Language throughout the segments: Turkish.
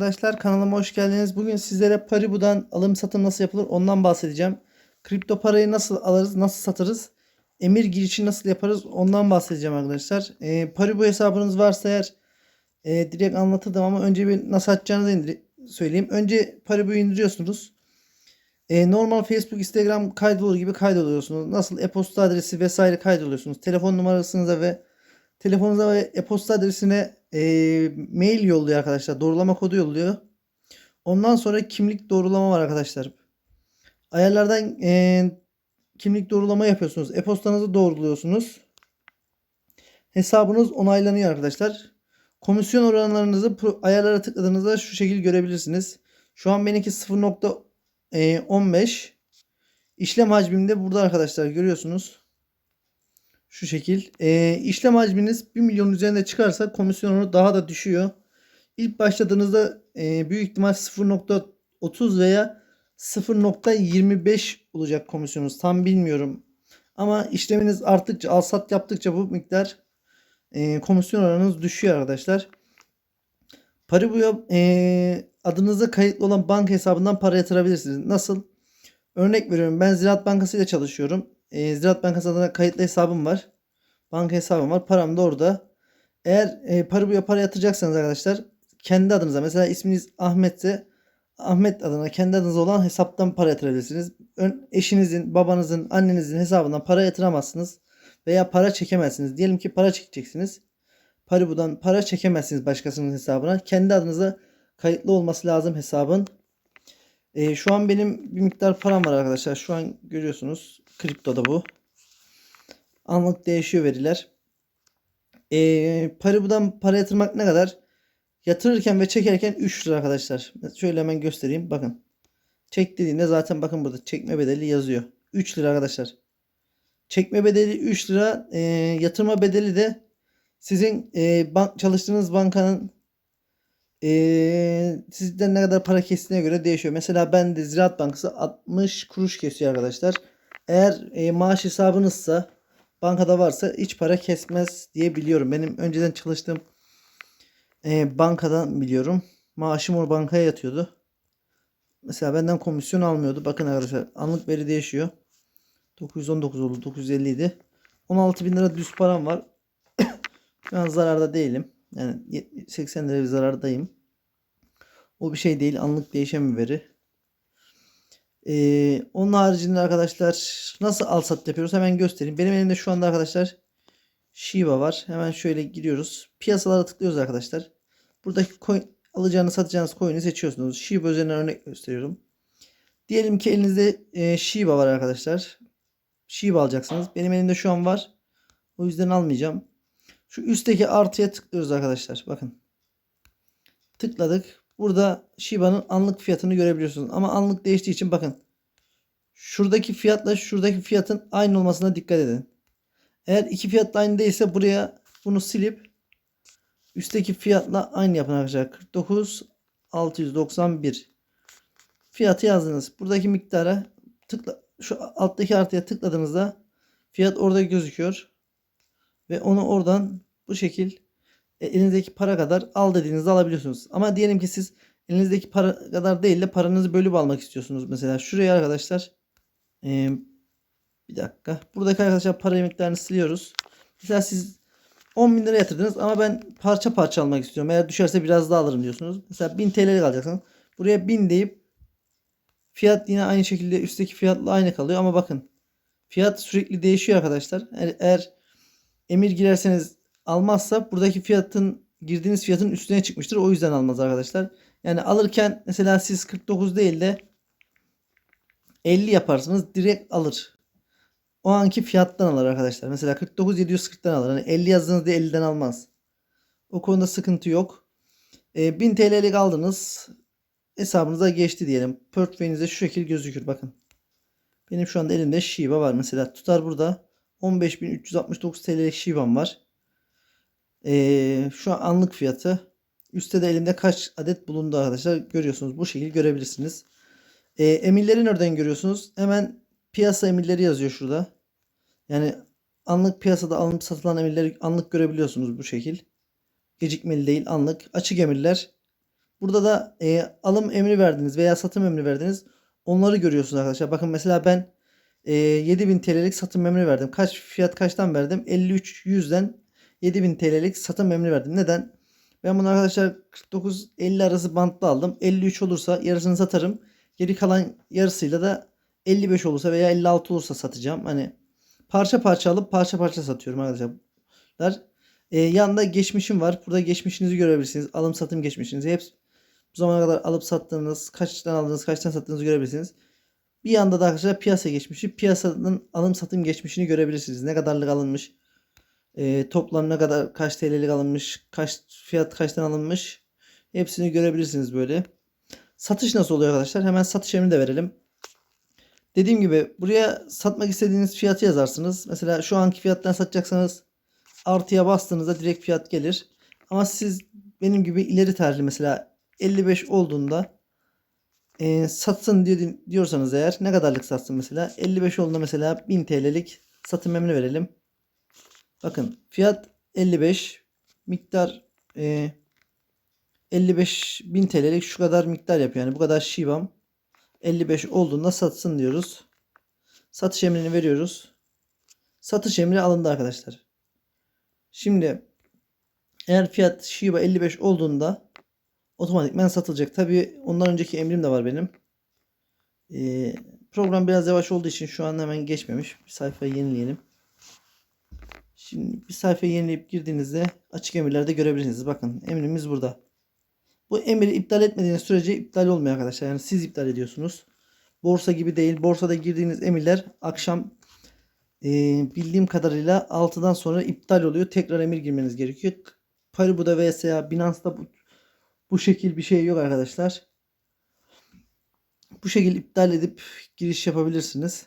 Arkadaşlar kanalıma hoş geldiniz. Bugün sizlere Paribu'dan alım satım nasıl yapılır ondan bahsedeceğim. Kripto parayı nasıl alırız, nasıl satırız, emir girişi nasıl yaparız ondan bahsedeceğim arkadaşlar. E, Paribu hesabınız varsa eğer e, direkt anlatırdım ama önce bir nasıl açacağınızı indir söyleyeyim. Önce Paribu'yu indiriyorsunuz. E, normal Facebook, Instagram kaydolur gibi kaydoluyorsunuz. Nasıl e-posta adresi vesaire kaydoluyorsunuz. Telefon numarasınıza ve telefonunuza ve e-posta adresine e, mail yolluyor arkadaşlar. Doğrulama kodu yolluyor. Ondan sonra kimlik doğrulama var arkadaşlar. Ayarlardan e, kimlik doğrulama yapıyorsunuz. E-postanızı doğruluyorsunuz. Hesabınız onaylanıyor arkadaşlar. Komisyon oranlarınızı ayarlara tıkladığınızda şu şekil görebilirsiniz. Şu an benimki 0.15 işlem hacmimde burada arkadaşlar görüyorsunuz. Şu şekil. Ee, işlem hacminiz 1 milyon üzerinde çıkarsa komisyon oranı daha da düşüyor. İlk başladığınızda e, büyük ihtimal 0.30 veya 0.25 olacak komisyonunuz. Tam bilmiyorum. Ama işleminiz arttıkça, alsat yaptıkça bu miktar e, komisyon oranınız düşüyor arkadaşlar. Paribu'ya e, adınıza kayıtlı olan banka hesabından para yatırabilirsiniz. Nasıl? Örnek veriyorum ben Ziraat Bankası ile çalışıyorum. E, Ziraat Bankası adına kayıtlı hesabım var. Banka hesabım var. Param da orada. Eğer e, Paribu'ya para yatıracaksanız arkadaşlar kendi adınıza mesela isminiz Ahmetse Ahmet adına kendi adınıza olan hesaptan para yatırabilirsiniz. Ön, eşinizin, babanızın, annenizin hesabından para yatıramazsınız veya para çekemezsiniz. Diyelim ki para çekeceksiniz. Paribu'dan para çekemezsiniz başkasının hesabına. Kendi adınıza kayıtlı olması lazım hesabın. Ee, şu an benim bir miktar param var arkadaşlar. Şu an görüyorsunuz. Kriptoda bu. Anlık değişiyor veriler. Ee, Paribu'dan para yatırmak ne kadar? Yatırırken ve çekerken 3 lira arkadaşlar. Şöyle hemen göstereyim. Bakın. Çek dediğinde zaten bakın burada çekme bedeli yazıyor. 3 lira arkadaşlar. Çekme bedeli 3 lira. E, yatırma bedeli de sizin e, bank çalıştığınız bankanın e, sizden ne kadar para kestiğine göre değişiyor. Mesela ben de Ziraat Bankası 60 kuruş kesiyor arkadaşlar. Eğer e, maaş hesabınızsa bankada varsa hiç para kesmez diye biliyorum. Benim önceden çalıştığım e, bankadan biliyorum. Maaşım o bankaya yatıyordu. Mesela benden komisyon almıyordu. Bakın arkadaşlar anlık veri değişiyor. 919 oldu. 950 idi. 16 bin lira düz param var. Şu an zararda değilim. Yani 70 80 lira bir zarardayım. O bir şey değil. Anlık değişen bir veri. Ee, onun haricinde arkadaşlar nasıl al sat yapıyoruz hemen göstereyim. Benim elimde şu anda arkadaşlar Shiba var. Hemen şöyle giriyoruz. Piyasalara tıklıyoruz arkadaşlar. Buradaki coin, alacağınız satacağınız coin'i seçiyorsunuz. Shiba üzerinden örnek gösteriyorum. Diyelim ki elinizde e, Shiba var arkadaşlar. Shiba alacaksınız. Benim elimde şu an var. O yüzden almayacağım. Şu üstteki artıya tıklıyoruz arkadaşlar. Bakın. Tıkladık. Burada Shiba'nın anlık fiyatını görebiliyorsunuz. Ama anlık değiştiği için bakın. Şuradaki fiyatla şuradaki fiyatın aynı olmasına dikkat edin. Eğer iki fiyat da aynı değilse buraya bunu silip üstteki fiyatla aynı yapın arkadaşlar. 49 691 fiyatı yazdınız. Buradaki miktara tıkla şu alttaki artıya tıkladığınızda fiyat orada gözüküyor. Ve onu oradan bu şekil e, elinizdeki para kadar al dediğinizde alabiliyorsunuz. Ama diyelim ki siz elinizdeki para kadar değil de paranızı bölüp almak istiyorsunuz. Mesela şuraya arkadaşlar e, bir dakika. Buradaki arkadaşlar para miktarını siliyoruz. Mesela siz 10 bin lira yatırdınız ama ben parça parça almak istiyorum. Eğer düşerse biraz daha alırım diyorsunuz. Mesela 1000 TL'lik alacaksınız. Buraya 1000 deyip fiyat yine aynı şekilde üstteki fiyatla aynı kalıyor ama bakın fiyat sürekli değişiyor arkadaşlar. Eğer, eğer emir girerseniz almazsa buradaki fiyatın girdiğiniz fiyatın üstüne çıkmıştır. O yüzden almaz arkadaşlar. Yani alırken mesela siz 49 değil de 50 yaparsınız direkt alır. O anki fiyattan alır arkadaşlar. Mesela 49 740'tan alır. Hani 50 yazdığınızda 50'den almaz. O konuda sıkıntı yok. E, 1000 TL'lik aldınız. Hesabınıza geçti diyelim. Portföyünüzde şu şekil gözükür. Bakın. Benim şu anda elimde Shiba var. Mesela tutar burada. 15.369 TL'lik Shiba'm var. Ee, şu an anlık fiyatı. Üstte de elimde kaç adet bulundu arkadaşlar. Görüyorsunuz. Bu şekilde görebilirsiniz. Ee, emirleri nereden görüyorsunuz? Hemen piyasa emirleri yazıyor şurada. Yani anlık piyasada alınıp satılan emirleri anlık görebiliyorsunuz bu şekil. Gecikmeli değil anlık. Açık emirler. Burada da e, alım emri verdiniz veya satım emri verdiniz. Onları görüyorsunuz arkadaşlar. Bakın mesela ben e, 7000 TL'lik satım emri verdim. Kaç fiyat kaçtan verdim? 53 100'den 7000 TL'lik satım emri verdim. Neden? Ben bunu arkadaşlar 49 50 arası bantlı aldım. 53 olursa yarısını satarım. Geri kalan yarısıyla da 55 olursa veya 56 olursa satacağım. Hani parça parça alıp parça parça satıyorum arkadaşlar. Ee, yanında geçmişim var. Burada geçmişinizi görebilirsiniz. Alım satım geçmişinizi. Hepsi bu zamana kadar alıp sattığınız, kaçtan aldığınız, kaçtan sattığınızı görebilirsiniz. Bir yanda da arkadaşlar piyasa geçmişi. Piyasanın alım satım geçmişini görebilirsiniz. Ne kadarlık alınmış. E, toplam ne kadar kaç TL'lik alınmış. Kaç fiyat kaçtan alınmış. Hepsini görebilirsiniz böyle. Satış nasıl oluyor arkadaşlar? Hemen satış emrini de verelim. Dediğim gibi buraya satmak istediğiniz fiyatı yazarsınız. Mesela şu anki fiyattan satacaksanız artıya bastığınızda direkt fiyat gelir. Ama siz benim gibi ileri tarihli mesela 55 olduğunda e, satsın diyor, diyorsanız eğer ne kadarlık satsın mesela 55 olduğunda mesela 1000 TL'lik satım emri verelim. Bakın fiyat 55 miktar e, 55 bin TL'lik şu kadar miktar yapıyor. Yani bu kadar şivam 55 olduğunda satsın diyoruz. Satış emrini veriyoruz. Satış emri alındı arkadaşlar. Şimdi eğer fiyat Shiba 55 olduğunda otomatikmen satılacak. Tabi ondan önceki emrim de var benim. Ee, program biraz yavaş olduğu için şu an hemen geçmemiş. Bir sayfayı yenileyelim. Şimdi bir sayfayı yenileyip girdiğinizde açık emirlerde görebilirsiniz. Bakın emrimiz burada. Bu emri iptal etmediğiniz sürece iptal olmuyor arkadaşlar. Yani siz iptal ediyorsunuz. Borsa gibi değil. Borsada girdiğiniz emirler akşam e, bildiğim kadarıyla 6'dan sonra iptal oluyor. Tekrar emir girmeniz gerekiyor. Paribu'da veya Binance'da bu, bu şekil bir şey yok arkadaşlar. Bu şekil iptal edip giriş yapabilirsiniz.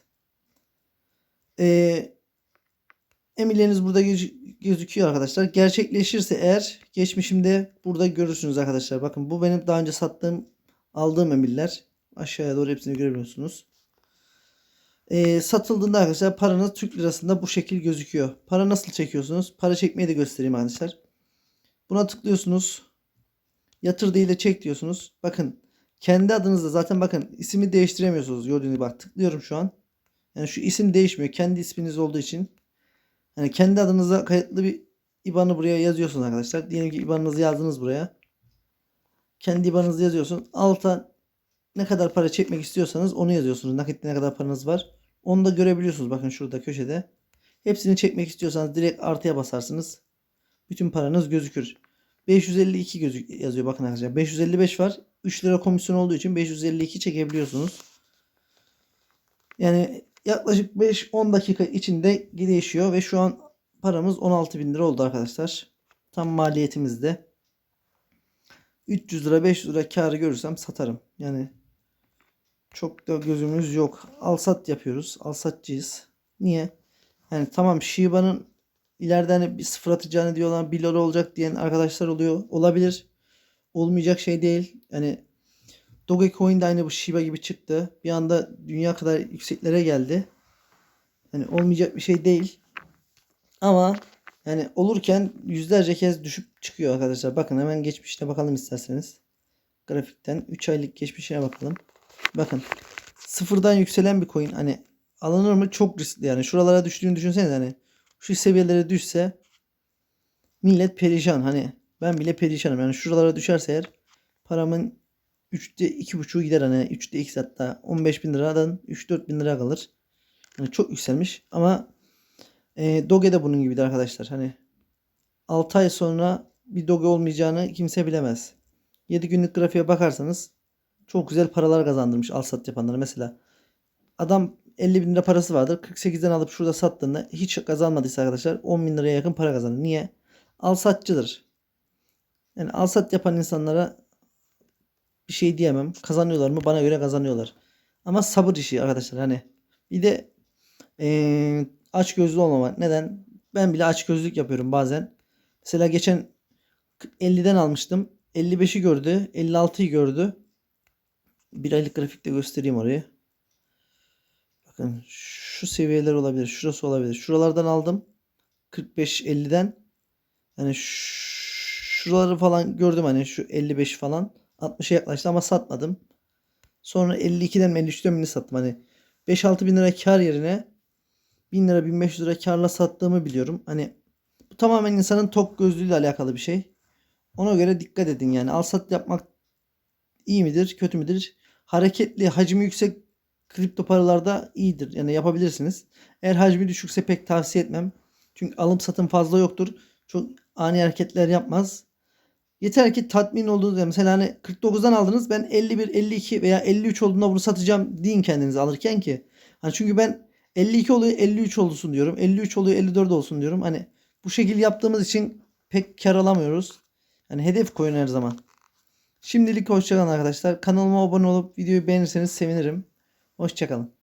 Eee Emirleriniz burada gözüküyor arkadaşlar. Gerçekleşirse eğer geçmişimde burada görürsünüz arkadaşlar. Bakın bu benim daha önce sattığım aldığım emirler. Aşağıya doğru hepsini görebiliyorsunuz. Ee, satıldığında arkadaşlar paranız Türk lirasında bu şekil gözüküyor. Para nasıl çekiyorsunuz? Para çekmeyi de göstereyim arkadaşlar. Buna tıklıyorsunuz. Yatır değil de çek diyorsunuz. Bakın kendi adınızda zaten bakın ismi değiştiremiyorsunuz. Gördüğünüz gibi bak tıklıyorum şu an. Yani şu isim değişmiyor. Kendi isminiz olduğu için yani kendi adınıza kayıtlı bir IBAN'ı buraya yazıyorsunuz arkadaşlar. Diyelim ki IBAN'ınızı yazdınız buraya. Kendi IBAN'ınızı yazıyorsunuz. Alta ne kadar para çekmek istiyorsanız onu yazıyorsunuz. Nakitte ne kadar paranız var. Onu da görebiliyorsunuz. Bakın şurada köşede. Hepsini çekmek istiyorsanız direkt artıya basarsınız. Bütün paranız gözükür. 552 gözük yazıyor bakın arkadaşlar. 555 var. 3 lira komisyon olduğu için 552 çekebiliyorsunuz. Yani yaklaşık 5-10 dakika içinde değişiyor ve şu an paramız 16 bin lira oldu arkadaşlar. Tam maliyetimizde. 300 lira 500 lira karı görürsem satarım. Yani çok da gözümüz yok. Al sat yapıyoruz. Al satçıyız. Niye? Yani tamam Shiba'nın ileride hani bir sıfır atacağını diyorlar 1 lira olacak diyen arkadaşlar oluyor. Olabilir. Olmayacak şey değil. Yani Dogecoin de aynı bu Shiba gibi çıktı. Bir anda dünya kadar yükseklere geldi. Yani olmayacak bir şey değil. Ama yani olurken yüzlerce kez düşüp çıkıyor arkadaşlar. Bakın hemen geçmişine bakalım isterseniz. Grafikten 3 aylık geçmişine bakalım. Bakın sıfırdan yükselen bir coin hani alınır mı çok riskli yani. Şuralara düştüğünü düşünsenize hani şu seviyelere düşse millet perişan hani ben bile perişanım yani şuralara düşerse eğer paramın 3'te 2.5'u gider hani 3'te x hatta 15 bin liradan 3-4 bin lira kalır. Yani çok yükselmiş ama e, Doge de bunun gibidir arkadaşlar. Hani 6 ay sonra bir Doge olmayacağını kimse bilemez. 7 günlük grafiğe bakarsanız çok güzel paralar kazandırmış al sat yapanlara. Mesela adam 50 bin lira parası vardır. 48'den alıp şurada sattığında hiç kazanmadıysa arkadaşlar 10 bin liraya yakın para kazanır. Niye? Al satçıdır. Yani al sat yapan insanlara bir şey diyemem. Kazanıyorlar mı? Bana göre kazanıyorlar. Ama sabır işi arkadaşlar. Hani bir de ee, aç gözlü olmamak. Neden? Ben bile aç gözlük yapıyorum bazen. Mesela geçen 50'den almıştım. 55'i gördü. 56'yı gördü. Bir aylık grafikte göstereyim orayı. Bakın şu seviyeler olabilir. Şurası olabilir. Şuralardan aldım. 45-50'den. Yani şuraları falan gördüm hani şu 55 falan. 60'a yaklaştı ama satmadım. Sonra 52'den mi 53'ten mi sattım hani 5-6 bin lira kar yerine 1000 lira 1500 lira karla sattığımı biliyorum. Hani bu tamamen insanın tok gözlüğüyle alakalı bir şey. Ona göre dikkat edin yani. Al sat yapmak iyi midir, kötü müdür? Hareketli, hacmi yüksek kripto paralarda iyidir. Yani yapabilirsiniz. Eğer hacmi düşükse pek tavsiye etmem. Çünkü alım satım fazla yoktur. Çok ani hareketler yapmaz. Yeter ki tatmin olduğunuz yani mesela hani 49'dan aldınız ben 51, 52 veya 53 olduğunda bunu satacağım deyin kendinize alırken ki. Hani çünkü ben 52 oluyor 53 olsun diyorum. 53 oluyor 54 olsun diyorum. Hani bu şekil yaptığımız için pek kar alamıyoruz. Hani hedef koyun her zaman. Şimdilik hoşçakalın arkadaşlar. Kanalıma abone olup videoyu beğenirseniz sevinirim. Hoşçakalın.